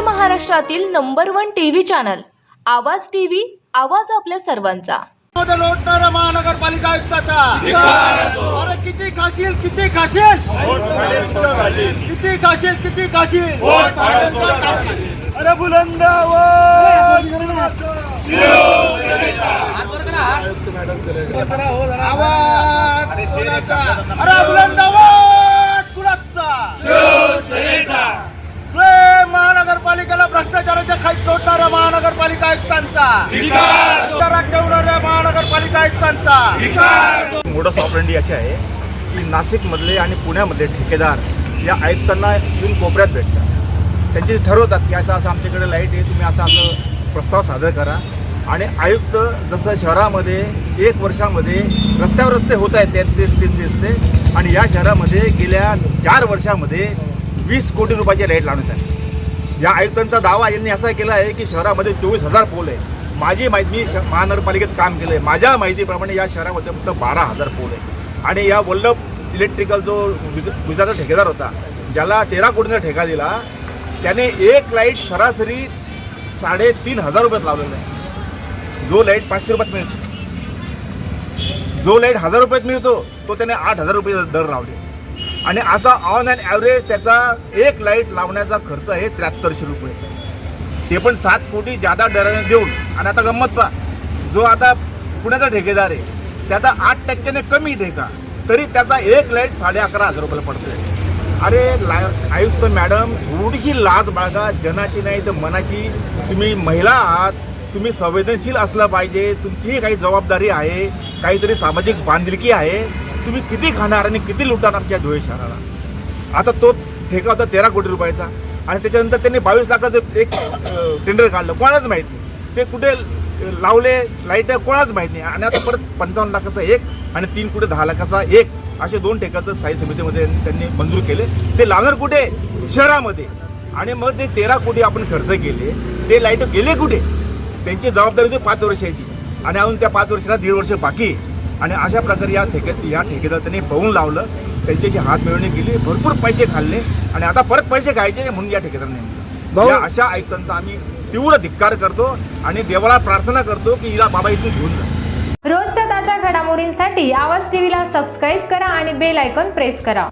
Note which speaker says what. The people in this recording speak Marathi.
Speaker 1: महाराष्ट्रातील number one TV channel. Awaaz TV आवाज आपल्या सर्वांचा.
Speaker 2: लोटणारा महानगरपालिका आयुक्ताचा. अरे किती खाशील किती खाशील? किती खाशील किती खाशील? अरे बुलंद आवाज? अरे बुलंद आयुक्तांचा. ठेवणाऱ्या महानगरपालिका आयुक्तांचा.
Speaker 3: मोडस ऑपरेंडी अशी आहे की नाशिकमधले आणि पुण्यामधले ठेकेदार या आयुक्तांना येऊन कोपऱ्यात भेटतात. त्यांचे ठरवतात की असं असं आमच्याकडे लाइट आहे तुम्ही असं असं प्रस्ताव सादर करा. आणि आयुक्त जसं शहरामध्ये एक वर्षामध्ये रस्त्यावर रस्ते होत आहेत तेच तेच तेच तेच ते. आणि या शहरामध्ये गेल्या चार वर्षामध्ये वीस कोटी रुपयाची लाइट लावण्यात आली. या आयुक्तांचा दावा यांनी असा केला आहे की शहरामध्ये चोवीस हजार पोल आहे. माझी माहिती मी श- महानगरपालिकेत काम केलं आहे माझ्या माहितीप्रमाणे या शहरामध्ये फक्त बारा हजार पोल आहे. आणि या वल्लभ इलेक्ट्रिकल जो गुज गुजरातचा ठेकेदार होता ज्याला तेरा कोटीचा ठेका दिला त्याने एक लाइट सरासरी साडेतीन हजार रुपयात लावलेला आहे. जो लाइट पाचशे रुपयात मिळतो. जो लाइट हजार रुपयात मिळतो तो त्याने आठ हजार रुपये दर लावले. आणि असा ऑन अँड ॲव्हरेज त्याचा एक लाइट लावण्याचा खर्च आहे त्र्याहत्तरशे रुपये. ते पण सात कोटी जादा दराने देऊन. आणि आता गंमत पा जो आता पुण्याचा ठेकेदार आहे त्याचा आठ टक्क्याने कमी ठेका. तरी त्याचा एक लाइट साडे अकरा हजार रुपयाला पडतोय. अरे ला आयुक्त मॅडम थोडीशी लाज बाळगा. जनाची नाही तर मनाची. तुम्ही महिला आहात. तुम्ही संवेदनशील असलं पाहिजे. तुमचीही काही जबाबदारी आहे. काहीतरी सामाजिक बांधिलकी आहे. तुम्ही किती खाणार आणि किती लुटणार आमच्या धुळे शहराला? आता तो ठेका होता तेरा कोटी रुपयाचा आणि त्याच्यानंतर त्यांनी बावीस लाखाचं एक टेंडर काढलं. कोणाच माहीत नाही. ते कुठे लावले लाइट कोणाच माहीत नाही. आणि आता परत पंचावन्न लाखाचा एक आणि तीन कुठे दहा लाखाचा एक असे दोन ठेकाचं स्थायी समितीमध्ये त्यांनी मंजूर केले. ते लावणार कुठे? शहरामध्ये. आणि मग जे तेरा कोटी आपण खर्च केले ते लाइट गेले कुठे? त्यांची जबाबदारी होती पाच वर्षाची. आणि अजून त्या पाच वर्षाला दीड वर्ष बाकी आणि अशा प्रकारे या ठेके या ठेकेदार त्यांनी पळून लावलं. त्यांच्याशी हात मिळवणी केली भरपूर पैसे खाल्ले आणि आता परत पैसे खायचे म्हणून या ठेकेदाराने नेमलं.
Speaker 2: भाऊ-
Speaker 3: या अशा आयुक्तांचा आम्ही तीव्र धिक्कार करतो आणि देवाला प्रार्थना करतो की हिला बाबा इथून घेऊन जा.
Speaker 4: रोजच्या ताज्या घडामोडींसाठी आवाज टीव्हीला सबस्क्राईब करा आणि बेल आयकॉन प्रेस करा.